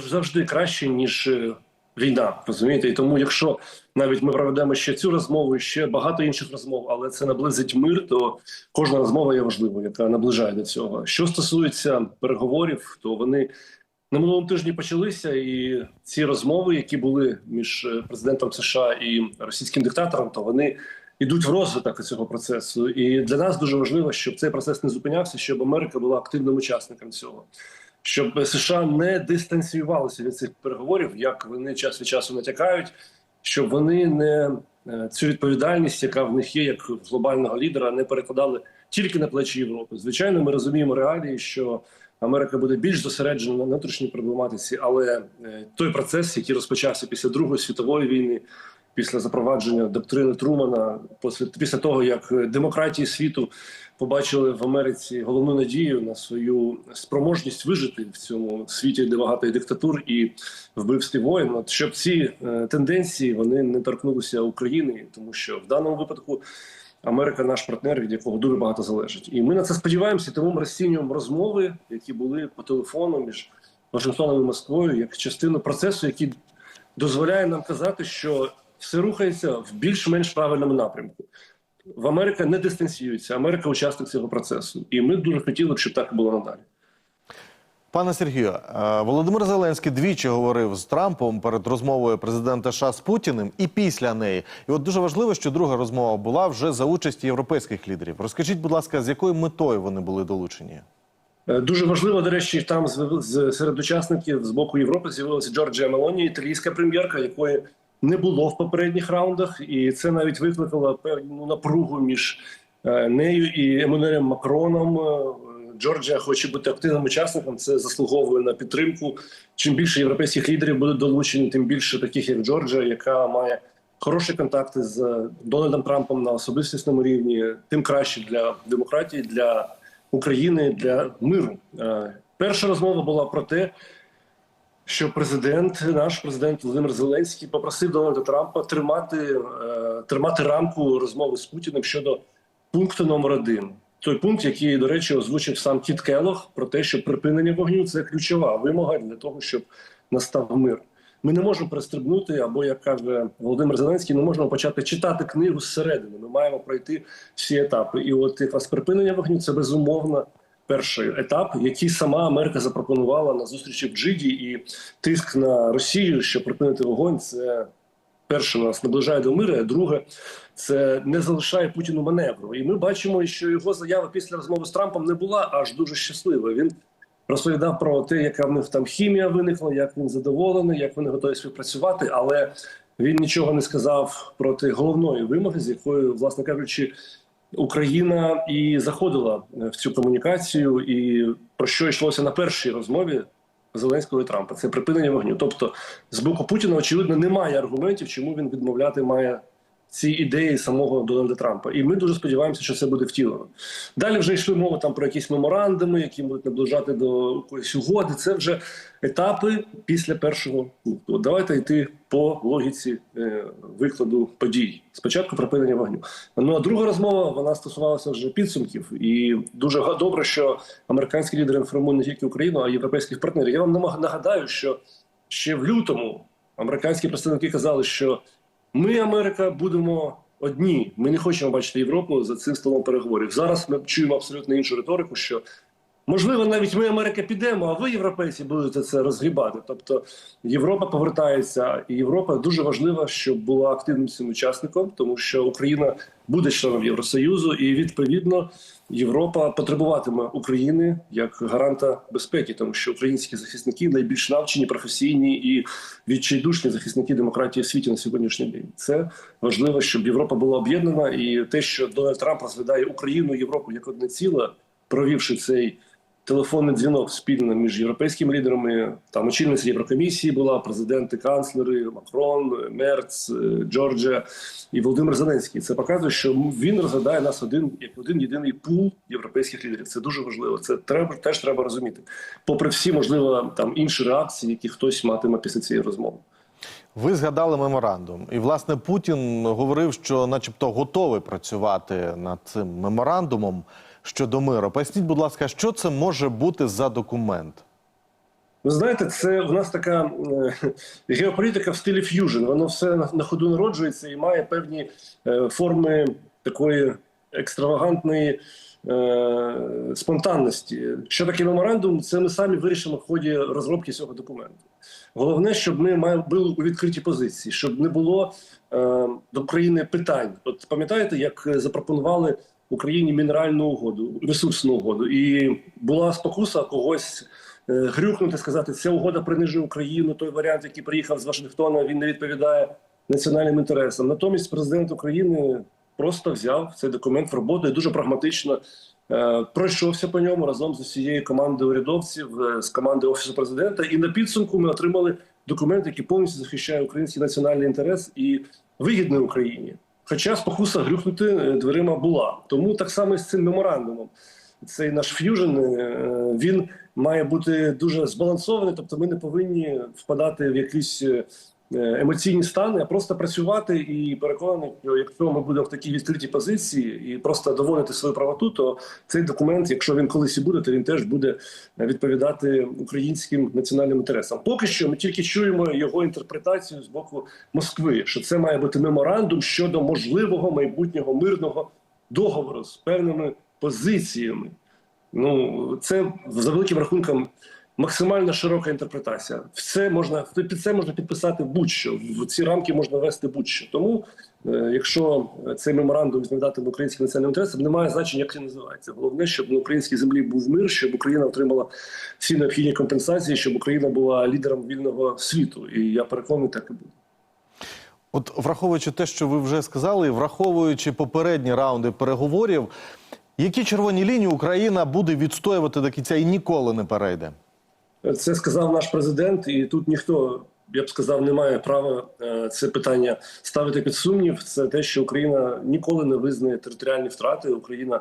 завжди краще, ніж е, війна. Розумієте? І тому, якщо навіть ми проведемо ще цю розмову, ще багато інших розмов, але це наблизить мир, то кожна розмова є важливою, яка наближає до цього. Що стосується переговорів, то вони на минулому тижні почалися, і ці розмови, які були між е, президентом США і російським диктатором, то вони йдуть в розвиток цього процесу. І для нас дуже важливо, щоб цей процес не зупинявся, щоб Америка була активним учасником цього. Щоб США не дистанціювалися від цих переговорів, як вони час від часу натякають, щоб вони не е, цю відповідальність, яка в них є, як глобального лідера, не перекладали тільки на плечі Європи. Звичайно, ми розуміємо реалії, що Америка буде більш зосереджена на внутрішній проблематиці, але е, той процес, який розпочався після Другої світової війни, після запровадження доктрини Трумана, після, після того як демократії світу побачили в Америці головну надію на свою спроможність вижити в цьому світі, де багато диктатур і вбивств воїн, От щоб ці е, тенденції вони не торкнулися України, тому що в даному випадку. Америка наш партнер, від якого дуже багато залежить, і ми на це сподіваємося. Тому ми розцінюємо розмови, які були по телефону між Вашингтоном і Москвою, як частину процесу, який дозволяє нам казати, що все рухається в більш-менш правильному напрямку. В Америка не дистанціюється. Америка учасник цього процесу, і ми дуже хотіли б, щоб так було надалі. Пане Сергію, е, Володимир Зеленський двічі говорив з Трампом перед розмовою президента США з Путіним і після неї. І от дуже важливо, що друга розмова була вже за участі європейських лідерів. Розкажіть, будь ласка, з якою метою вони були долучені? Е, Дуже важливо, до речі, там з серед учасників з боку Європи з'явилася Джорджія Мелоні, італійська прем'єрка, якої не було в попередніх раундах, і це навіть викликало певну напругу між е, нею і Еммануелем Макроном. Е, Джорджія хоче бути активним учасником. Це заслуговує на підтримку. Чим більше європейських лідерів будуть долучені, тим більше таких, як Джорджія, яка має хороші контакти з Дональдом Трампом на особистісному рівні, тим краще для демократії, для України, для миру. Е, Перша розмова була про те, що президент, наш президент Володимир Зеленський, попросив Дональда Трампа тримати, е, тримати рамку розмови з Путіним щодо пункту номер один. Той пункт, який, до речі, озвучив сам Кіт Келлог, про те, що припинення вогню це ключова вимога для того, щоб настав мир. Ми не можемо перестрибнути, або як каже Володимир Зеленський, не можемо почати читати книгу зсередини. Ми маємо пройти всі етапи. І от якраз припинення вогню це безумовно перший етап, який сама Америка запропонувала на зустрічі в Джиді, і тиск на Росію, щоб припинити вогонь, це перше нас наближає до миру, а друге це не залишає Путіну маневру. І ми бачимо, що його заява після розмови з Трампом не була аж дуже щасливою. Він розповідав про те, яка в них там хімія виникла, як він задоволений, як вони готові співпрацювати, але він нічого не сказав проти головної вимоги, з якою, власне кажучи, Україна і заходила в цю комунікацію, і про що йшлося на першій розмові Зеленського і Трампа. Це припинення вогню. Тобто, з боку Путіна, очевидно, немає аргументів, чому він відмовляти має ці ідеї самого Дональда Трампа. І ми дуже сподіваємося, що це буде втілено. Далі вже йшли мови там про якісь меморандуми, які будуть наближати до якоїсь угоди. Це вже етапи після першого пункту. Давайте йти по логіці е, викладу подій. Спочатку припинення вогню. Ну а друга розмова вона стосувалася вже підсумків, і дуже добре, що американські лідери інформують не тільки Україну, а й європейських партнерів. Я вам нагадаю, що ще в лютому американські представники казали, що ми, Америка, будемо одні. Ми не хочемо бачити Європу за цим столом переговорів. Зараз ми чуємо абсолютно іншу риторику, що можливо навіть ми, Америка, підемо, а ви, європейці, будете це розгрібати. Тобто Європа повертається, і Європа дуже важлива, щоб була активним цим учасником, тому що Україна буде членом Євросоюзу, і відповідно Європа потребуватиме України як гаранта безпеки, тому що українські захисники найбільш навчені, професійні і відчайдушні захисники демократії в світі на сьогоднішній день. Це важливо, щоб Європа була об'єднана, і те, що Дональд Трамп розглядає Україну, Європу як одне ціле, провівши цей телефонний дзвінок спільно між європейськими лідерами. Там очільниця Єврокомісії була, президенти, канцлери, Макрон, Мерц, е, Джорджія і Володимир Зеленський. Це показує, що він розглядає нас один як один єдиний пул європейських лідерів. Це дуже важливо. Це треба теж треба розуміти. Попри всі, можливо, там інші реакції, які хтось матиме після цієї розмови. Ви згадали меморандум, і власне Путін говорив, що, начебто, готовий працювати над цим меморандумом щодо миру. Поясніть, будь ласка, що це може бути за документ? Ви знаєте, це в нас така е, геополітика в стилі ф'южн. Воно все на, ходу народжується і має певні е, форми такої екстравагантної е, спонтанності. Що таке меморандум? Це ми самі вирішимо в ході розробки цього документу. Головне, щоб ми мали були у відкритій позиції, щоб не було е, до України питань. От пам'ятаєте, як запропонували Україні мінеральну угоду, ресурсну угоду, і була спокуса когось е, грюкнути, сказати, ця угода принижує Україну. Той варіант, який приїхав з Вашингтона, він не відповідає національним інтересам. Натомість президент України просто взяв цей документ в роботу і дуже прагматично е, пройшовся по ньому разом з усією командою урядовців, е, з командою офісу президента. І на підсумку ми отримали документ, який повністю захищає український національний інтерес і вигідний Україні. Хоча спокуса грюхнути е, дверима була. Тому так само і з цим меморандумом. Цей наш ф'южн е, він має бути дуже збалансований. Тобто, ми не повинні впадати в якісь е, емоційні стани, а просто працювати і переконаний, що якщо ми будемо в такій відкритій позиції і просто доводити свою правоту, то цей документ, якщо він колись і буде, то він теж буде відповідати українським національним інтересам. Поки що ми тільки чуємо його інтерпретацію з боку Москви, що це має бути меморандум щодо можливого майбутнього мирного договору з певними позиціями. Ну це за великим рахунком максимально широка інтерпретація. Все можна під це можна підписати будь-що в ці рамки можна вести будь-що. Тому, е, якщо цей меморандум відповідатиме українським національним інтересам, немає значення, як він називається. Головне, щоб на українській землі був мир, щоб Україна отримала всі необхідні компенсації, щоб Україна була лідером вільного світу. І я переконаний, так і буде. От враховуючи те, що ви вже сказали, і враховуючи попередні раунди переговорів, які червоні лінії Україна буде відстоювати до кінця і ніколи не перейде? Це сказав наш президент, і тут ніхто, я б сказав, не має права е, це питання ставити під сумнів. Це те, що Україна ніколи не визнає територіальні втрати. Україна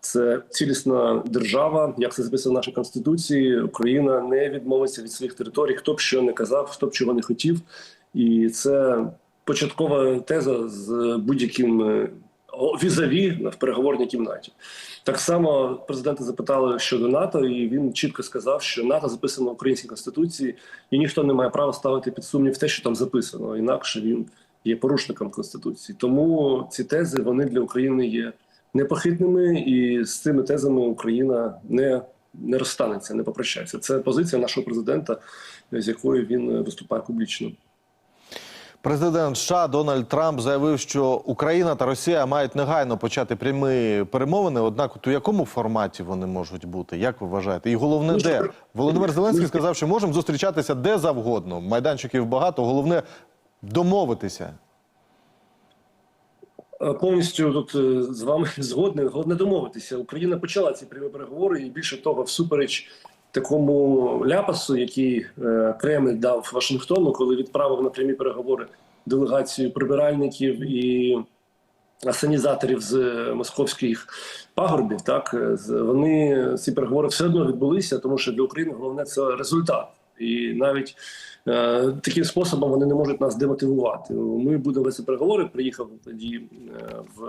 це цілісна держава, як це записано в нашій конституції. Україна не відмовиться від своїх територій, хто б що не казав, хто б чого не хотів, і це початкова теза з будь-яким е, візаві в переговорній кімнаті. Так само президента запитали щодо НАТО, і він чітко сказав, що НАТО записано в українській конституції, і ніхто не має права ставити під сумнів те, що там записано. Інакше він є порушником конституції. Тому ці тези вони для України є непохитними, і з цими тезами Україна не не розстанеться, не попрощається. Це позиція нашого президента, з якою він виступає публічно. Президент США Дональд Трамп заявив, що Україна та Росія мають негайно почати прямі перемовини. Однак, у якому форматі вони можуть бути? Як ви вважаєте? І головне, Ну, де Володимир Зеленський сказав, що можемо зустрічатися де завгодно. Майданчиків багато. Головне домовитися. Е, Повністю тут е, з вами згодний. Головне домовитися. Україна почала ці прямі переговори, і більше того, всупереч такому ляпасу, який е, Кремль дав Вашингтону, коли відправив на прямі переговори делегацію прибиральників і асанізаторів з е, московських пагорбів. Так е, вони ці переговори все одно відбулися, тому що для України головне це результат. І навіть е, таким способом вони не можуть нас демотивувати. Ми будемо вести переговори. Приїхав тоді е, в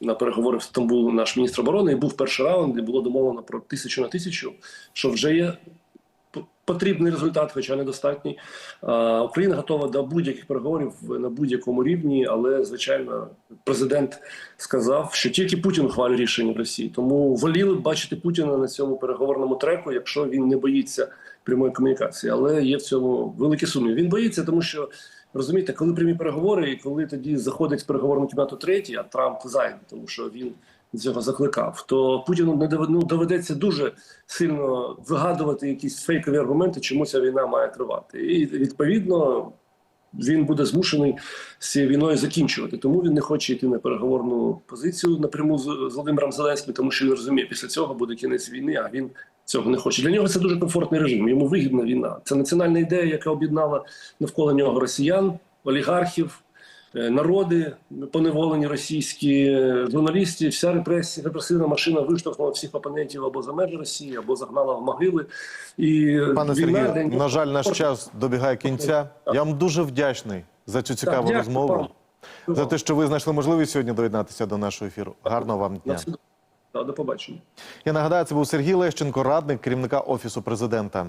на переговори в Стамбул наш міністр оборони. І був перший раунд, і було домовлено про тисячу на тисячу, що вже є потрібний результат, хоча недостатній. Україна готова до будь-яких переговорів на будь-якому рівні, але звичайно, президент сказав, що тільки Путін ухвалює рішення в Росії. Тому воліли б бачити Путіна на цьому переговорному треку, якщо він не боїться прямої комунікації. Але є в цьому великі сумніви. Він боїться, тому що розумієте, коли прямі переговори, і коли тоді заходить в переговорну кімнату третій, а Трамп зайде, тому що він цього закликав, то Путіну не ну, доведеться дуже сильно вигадувати якісь фейкові аргументи, чому ця війна має тривати. І відповідно він буде змушений з цією війною закінчувати. Тому він не хоче йти на переговорну позицію напряму з з Володимиром Зеленським, тому що він розуміє, після цього буде кінець війни, а він цього не хоче. Для нього це дуже комфортний режим. Йому вигідна війна. Це національна ідея, яка об'єднала навколо нього росіян, олігархів. е, Народи поневолені російські е, журналісти, вся репресія, репресивна машина виштовхнула всіх опонентів або за межі Росії, або загнала в могили. І Пане війна Сергію, на жаль, наш час добігає кінця. Я вам дуже вдячний за цю цікаву дякую розмову, вам. за те, що ви знайшли можливість сьогодні доєднатися до нашого ефіру. Гарного вам дня. Та, До побачення. Я нагадаю, це був Сергій Лещенко, радник керівника офісу президента.